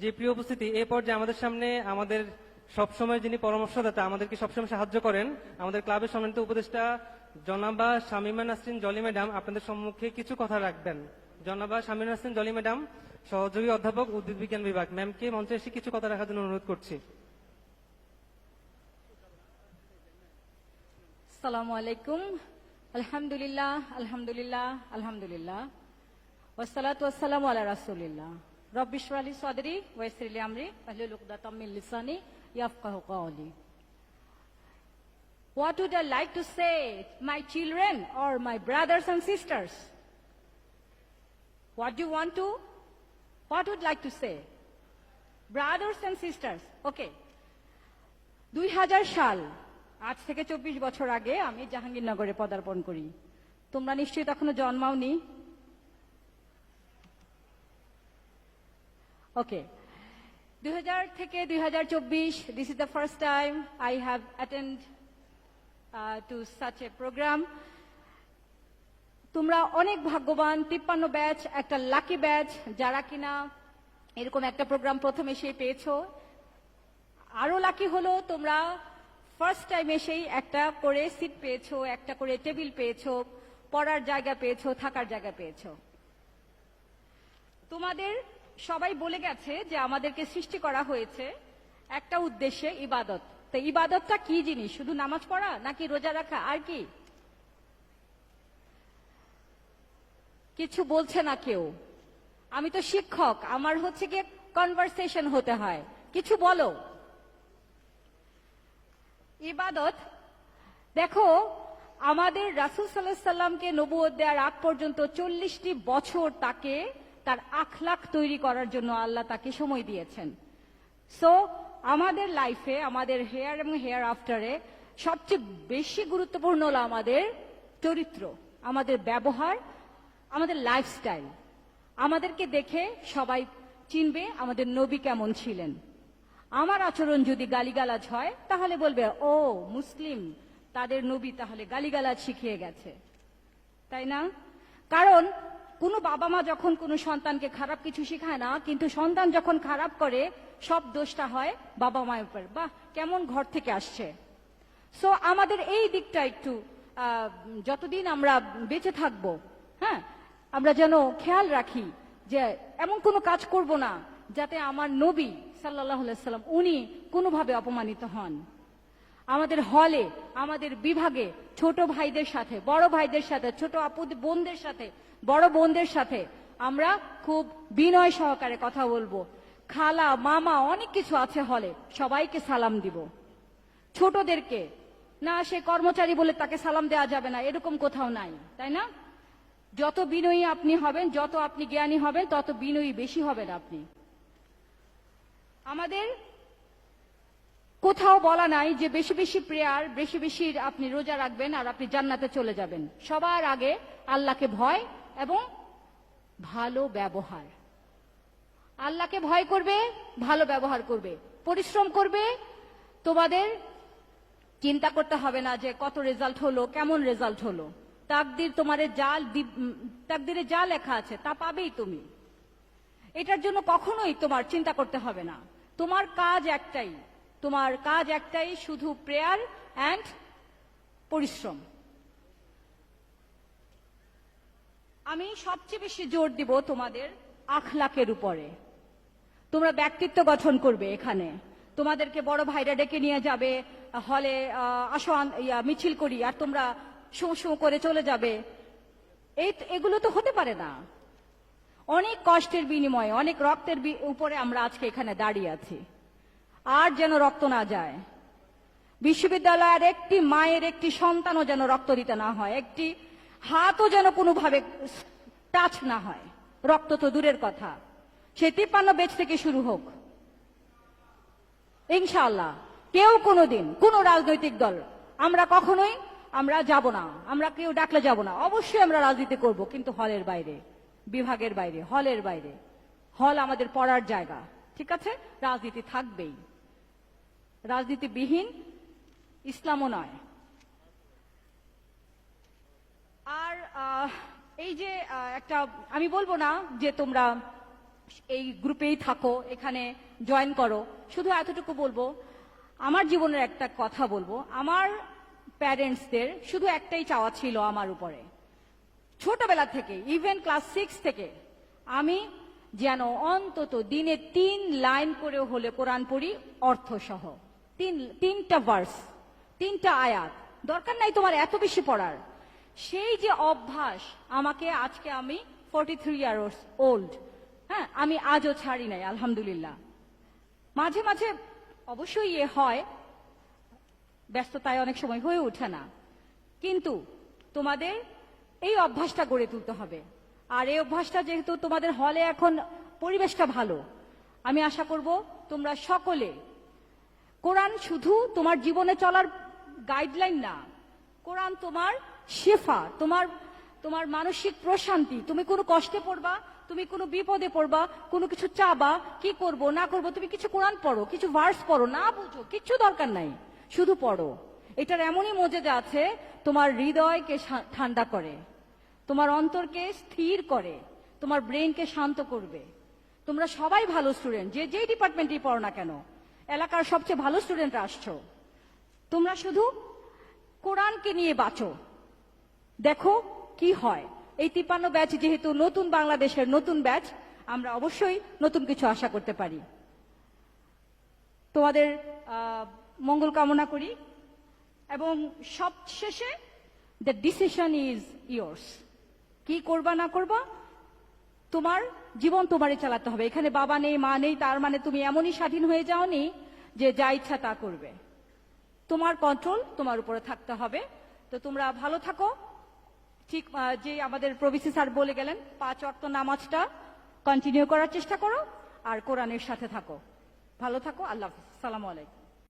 যে প্রিয় উপস্থিতি এই পর্যায়ে আমাদের সামনে আমাদের সবসময় যিনি পরামর্শদাতা, আমাদেরকে সবসময় সাহায্য করেন। আমাদের ক্লাবের সম্মানিত উপদেষ্টা জনাবা শামিমা নাসরিন জলি ম্যাডাম, আপনাদের সম্মুখে কিছু কথা রাখবেন। জনাবা শামিমা নাসরিন জলি ম্যাডাম, সহযোগী অধ্যাপক, উদ্ভিদ বিজ্ঞান বিভাগ। ম্যামকে মঞ্চে এসে কিছু কথা রাখার জন্য অনুরোধ করছি। আসসালামু আলাইকুম। আলহামদুলিল্লাহ আলহামদুলিল্লাহ আলহামদুলিল্লাহ। ওয়াসসালাতু ওয়াসসালামু আলা রাসূলিল্লাহ। সাদরি ওয়া ইয়াসসির লি আমরি ওয়াহলুল উকদাতাম মিন লিসানি ইয়াফকাহু কওলি What would I like to say, my children or my brothers and sisters? What do you want to? What would like to say? Brothers and sisters. Okay. দুই হাজার সাল আজ থেকে চব্বিশ বছর আগে আমি জাহাঙ্গীরনগরে পদার্পণ করি তোমরা নিশ্চয়ই তখনও জন্মাওনি ওকে দুই হাজার থেকে দুই this is the first time I have attend to such a programme তোমরা অনেক ভাগ্যবান, তিপ্পান্ন ব্যাচ একটা লাকি ব্যাচ যারা কিনা এরকম একটা প্রোগ্রাম প্রথম এসে পেয়েছ। আরও লাকি হলো, তোমরা ফার্স্ট টাইম এসেই একটা করে সিট পেয়েছ, একটা করে টেবিল পেয়েছ, পড়ার জায়গা পেয়েছ, থাকার জায়গা পেয়েছ। তোমাদের সবাই বলে গেছে যে আমাদেরকে সৃষ্টি করা হয়েছে একটা উদ্দেশ্যে ইবাদত। তো ইবাদতটা কি জিনিস? শুধু নামাজ পড়া নাকি রোজা রাখা? আর কি? কিছু বলছে না কেউ। আমি তো শিক্ষক, আমার হচ্ছে গিয়ে কনভারসেশন হতে হয়। কিছু বলো। ইবাদত, দেখো, আমাদের রাসুল সাল্লাহ সাল্লামকে নবুয়ত দেওয়ার আগ পর্যন্ত চল্লিশটি বছর তাকে তার আখলাখ তৈরি করার জন্য আল্লাহ তাকে সময় দিয়েছেন। সো আমাদের লাইফে আমাদের হেয়ার এবং হেয়ার আফটারে সবচেয়ে বেশি গুরুত্বপূর্ণ হলো আমাদের চরিত্র, আমাদের ব্যবহার, আমাদের লাইফস্টাইল আমাদেরকে দেখে সবাই চিনবে আমাদের নবী কেমন ছিলেন। আমার আচরণ যদি গালিগালাজ হয়, তাহলে বলবে, ও, মুসলিম, তাদের নবী তাহলে গালিগালাজ শিখিয়ে গেছে। তাই না? কারণ কোনো বাবা মা যখন কোনো সন্তানকে খারাপ কিছু শেখায় না, কিন্তু সন্তান যখন খারাপ করে, সব দোষটা হয় বাবা মায়ের উপর। বাহ, কেমন ঘর থেকে আসছে। সো আমাদের এই দিকটা একটু যতদিন আমরা বেঁচে থাকব হ্যাঁ আমরা যেন খেয়াল রাখি যে এমন কোনো কাজ করব না যাতে আমার নবী সাল্লাহ সাল্লাম উনি কোনোভাবে অপমানিত হন। আমাদের হলে আমাদের বিভাগে ছোট ভাইদের সাথে, বড় ভাইদের সাথে, ছোট আপু বোনদের সাথে, বড় বোনদের সাথে আমরা খুব বিনয় সহকারে কথা বলব। খালা, মামা অনেক কিছু আছে হলে সবাইকে সালাম দিব। ছোটদেরকে, না সে কর্মচারী বলে তাকে সালাম দেওয়া যাবে না, এরকম কোথাও নাই, তাই না? যত বিনয়ী আপনি হবেন, যত আপনি জ্ঞানী হবেন, তত বিনয়ী বেশি হবেন আপনি। আমাদের কোথাও বলা নাই যে বেশি বেশি প্রেয়ার বেশি বেশি আপনি রোজা রাখবেন আর আপনি জান্নাতে চলে যাবেন। সবার আগে আল্লাহকে ভয় এবং ভালো ব্যবহার। আল্লাহকে ভয় করবে ভালো ব্যবহার করবে। পরিশ্রম করবে তোমাদের চিন্তা করতে হবে না যে কত রেজাল্ট হলো কেমন রেজাল্ট হলো। তাকদির তোমার উম, তাকদিরে যা লেখা আছে তা পাবেই তুমি। এটার জন্য কখনোই তোমার চিন্তা করতে হবে না। তোমার কাজ একটাই তোমার কাজ একটাই, শুধু প্রেয়ার অ্যান্ড পরিশ্রম। আমি সবচেয়ে বেশি জোর দিব তোমাদের আখলাকের উপরে। তোমরা ব্যক্তিত্ব গঠন করবে এখানে। তোমাদেরকে বড় ভাইরা ডেকে নিয়ে যাবে, হলে আসো মিছিল করি, আর তোমরা শো শো করে চলে যাবে। এই এগুলো তো হতে পারে না। অনেক কষ্টের বিনিময়ে, অনেক রক্তের উপরে আমরা আজকে এখানে দাঁড়িয়ে আছি। আর যেন রক্ত না যায়। বিশ্ববিদ্যালয়ের একটি মায়ের একটি সন্তানও যেন রক্ত দিতে না হয়, একটি হাতও যেন কোনোভাবে টাচ না হয়। রক্ত তো দূরের কথা। সে তিপ্পান্ন বেচ থেকে শুরু হোক। ইনশাল্লাহ কেউ কোনোদিন, কোন রাজনৈতিক দল, আমরা কখনোই, আমরা যাব না। আমরা কেউ ডাকলে যাব না। অবশ্যই আমরা রাজনীতি করব, কিন্তু হলের বাইরে, বিভাগের বাইরে, হলের বাইরে। হল আমাদের পড়ার জায়গা। ঠিক আছে? রাজনীতি থাকবেই। রাজনীতিবিহীন ইসলামও নয়। আর এই যে একটা, আমি বলব না যে তোমরা এই গ্রুপেই থাকো, এখানে জয়েন করো। শুধু এতটুকু বলব, আমার জীবনের একটা কথা বলব। আমার প্যারেন্টসদের শুধু একটাই চাওয়া ছিল আমার উপরে। ছোটবেলা থেকে ইভেন ক্লাস সিক্স থেকে, আমি যেন অন্তত দিনে তিন লাইন করে হলে কোরআন পড়ি অর্থ সহ তিন, তিনটা ভার্স তিনটা আয়াত। দরকার নাই তোমার এত বেশি পড়ার। সেই যে অভ্যাস, আমাকে আজকে আমি ফর্টি থ্রি ইয়ার্স ওল্ড হ্যাঁ আমি আজও ছাড়ি নাই, আলহামদুলিল্লাহ। মাঝে মাঝে অবশ্যই এ হয়, ব্যস্ততায় অনেক সময় হয়ে ওঠে না। কিন্তু তোমাদের এই অভ্যাসটা গড়ে তুলতে হবে। আর এই অভ্যাসটা যেহেতু তোমাদের হলে এখন পরিবেশটা ভালো, আমি আশা করব তোমরা সকলে কোরআন শুধু তোমার জীবনে চলার গাইডলাইন না। কোরআন তোমার শেফা, তোমার তোমার মানসিক প্রশান্তি। তুমি কোনো কষ্টে পড়বা, তুমি কোনো বিপদে পড়বা, কোনো কিছু চাবা, কি করব, না করব, তুমি কিছু কোরআন পড়ো, কিছু ভার্স পড়ো, না বুঝো, কিচ্ছু দরকার নাই, শুধু পড়ো। এটার এমনই মজেদা আছে, তোমার হৃদয়কে ঠান্ডা করে, তোমার অন্তরকে স্থির করে, তোমার ব্রেনকে শান্ত করবে। তোমরা সবাই ভালো স্টুডেন্ট যে যেই ডিপার্টমেন্টেই পড়ো না কেন এলাকার সবচেয়ে ভালো স্টুডেন্টরা আসছো। তোমরা শুধু কোরআনকে নিয়ে বাঁচো। দেখো কি হয়। এই তিপ্পান্ন ব্যাচ যেহেতু নতুন বাংলাদেশের নতুন ব্যাচ, আমরা অবশ্যই নতুন কিছু আশা করতে পারি। তোমাদের মঙ্গল কামনা করি এবং সবশেষে দ্য ডিসিশন ইজ ইয়োর্স কি করবা না করবা তোমার জীবন তোমারই চালাতে হবে। এখানে বাবা নেই, মা নেই, তার মানে তুমি এমনই স্বাধীন হয়ে যাওনি যে যা ইচ্ছা তা করবে। তোমার কন্ট্রোল তোমার উপরে থাকতে হবে। তো তোমরা ভালো থাকো। ঠিক যে আমাদের প্রবিসি স্যার বলে গেলেন, পাঁচ অক্ত নামাজটা কন্টিনিউ করার চেষ্টা করো আর কোরআনের সাথে থাকো। ভালো থাকো, আল্লাহ হাফিজ। সালাম আলাইকুম।